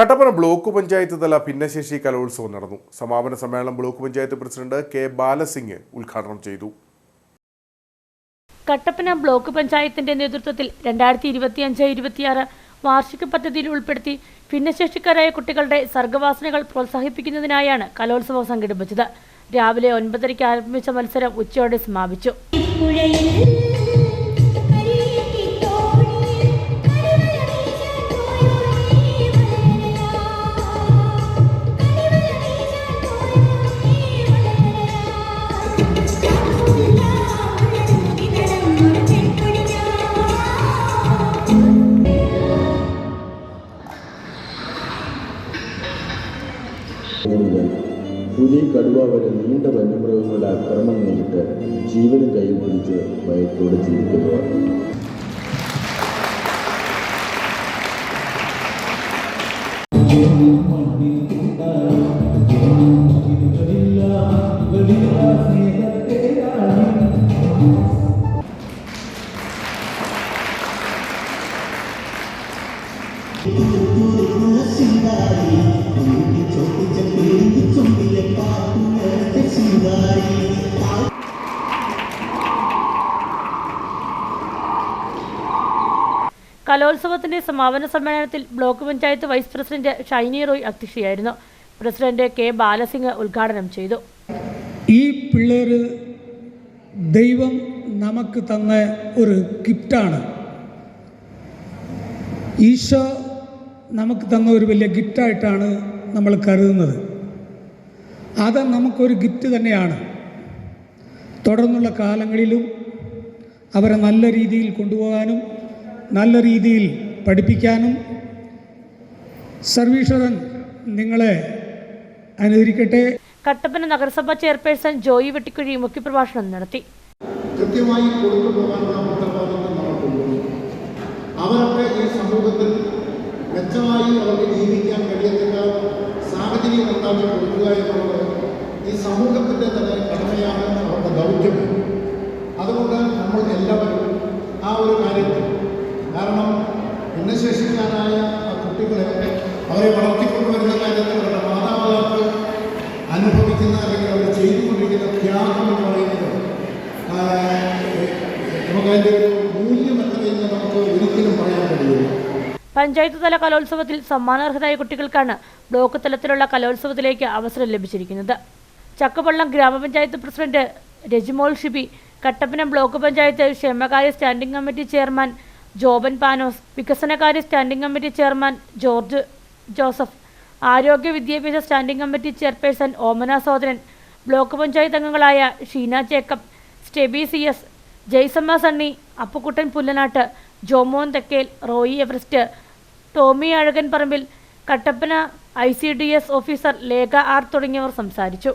Kattappana block panchayat തല ഭിന്നശേഷി കലോത്സവം നടന്നു. സമാപന സമ്മേളനം block panchayat president K Balasingh ഉദ്ഘാടനം ചെയ്തു. കട്ടപ്പന ബ്ലോക്ക് പഞ്ചായത്തിന്റെ നേതൃത്വത്തിൽ രണ്ടായിരത്തി ഇരുപത്തിയഞ്ച് ഇരുപത്തിയാറ് വാർഷിക പദ്ധതിയിൽ ഉൾപ്പെടുത്തി ഭിന്നശേഷിക്കാരായ കുട്ടികളുടെ സർഗവാസനകൾ പ്രോത്സാഹിപ്പിക്കുന്നതിനായാണ് കലോത്സവം സംഘടിപ്പിച്ചത്. രാവിലെ ഒൻപതരയ്ക്ക് ആരംഭിച്ച മത്സരം ഉച്ചയോടെ സമാപിച്ചു. പുലി കടുവ വരെ നീണ്ട വന്യമൃഗങ്ങളുടെ ആക്രമണം നേരിട്ട് ജീവനും പിടിച്ച് ഭയത്തോടെ ജീവിക്കുന്നവർ. കലോത്സവത്തിന്റെ സമാപന സമ്മേളനത്തിൽ block panchayat vice president Shiny Roy അധ്യക്ഷയായിരുന്നു. President K Balasingh ഉദ്ഘാടനം ചെയ്തു. ഈ പിള്ളേർ ദൈവം നമുക്ക് തന്ന ഒരു ഗിഫ്റ്റാണ്. ഈശോ നമുക്ക് തന്ന ഒരു വലിയ ഗിഫ്റ്റായിട്ടാണ് നമ്മൾ കരുതുന്നത്. അത് നമുക്കൊരു ഗിഫ്റ്റ് തന്നെയാണ്. തുടർന്നുള്ള കാലങ്ങളിലും അവരെ നല്ല രീതിയിൽ കൊണ്ടുപോകാനും നല്ല രീതിയിൽ പഠിപ്പിക്കാനും സർവീശ്വരൻ നിങ്ങളെ അനുകരിക്കട്ടെ. കട്ടപ്പന നഗരസഭാ ചെയർപേഴ്സൺ ജോയി വെട്ടിക്കുഴി മുഖ്യപ്രഭാഷണം നടത്തി. കൃത്യമായി കൊണ്ടുപോകാനുള്ള ഉത്തരവാദിത്വം നമുക്കുണ്ട് അവരൊക്കെ ഈ സമൂഹത്തിൽ മെച്ചമായി അവർക്ക് ജീവിക്കാൻ കഴിയത്തക്ക സാഹചര്യം ഉണ്ടാക്കി കൊടുക്കുക എന്നുള്ളത് ഈ സമൂഹത്തിന്റെ തന്നെ കടമയാണ് അവരുടെ ദൗത്യം. അതുകൊണ്ട് നമ്മൾ എല്ലാവരും ആ ഒരു കാര്യത്തിൽ ഭിന്നശേഷിക്കാരായ കുട്ടികളെ അവരെ വളർത്തിക്കൊണ്ടുവരുന്ന കാര്യത്തിൽ അവരുടെ മാതാപിതാക്കൾ അനുഭവിക്കുന്ന അല്ലെങ്കിൽ അവർ ചെയ്തുകൊണ്ടിരിക്കുന്ന ത്യാഗം എന്ന് പറയുന്നത് നമുക്കതിന്റെ ഒരു മൂല്യം എത്രയെന്ന് നമുക്ക് ഒരിക്കലും പറയാൻ കഴിയില്ല. പഞ്ചായത്ത് തല കലോത്സവത്തിൽ സമ്മാനാർഹരായ കുട്ടികൾക്കാണ് ബ്ലോക്ക് തലത്തിലുള്ള കലോത്സവത്തിലേക്ക് അവസരം ലഭിച്ചിരിക്കുന്നത്. ചക്കപള്ളം ഗ്രാമപഞ്ചായത്ത് പ്രസിഡന്റ് രജിമോൾ ഷിബി കട്ടപ്പന ബ്ലോക്ക് പഞ്ചായത്ത് ക്ഷേമകാര്യ standing committee chairman Joban Panos വികസനകാര്യ standing committee chairman George Joseph ആരോഗ്യ വിദ്യാഭ്യാസ standing committee chairperson Omana Sodaran block panchayat അംഗങ്ങളായ Sheena Jacob Steby C S Jaisamma Sunny Appukuttan Pullanattu Jomon Thekkel Roy Everest Tomy Azhakan Parambil Kattappana I C D S officer Lekha R തുടങ്ങിയവർ സംസാരിച്ചു.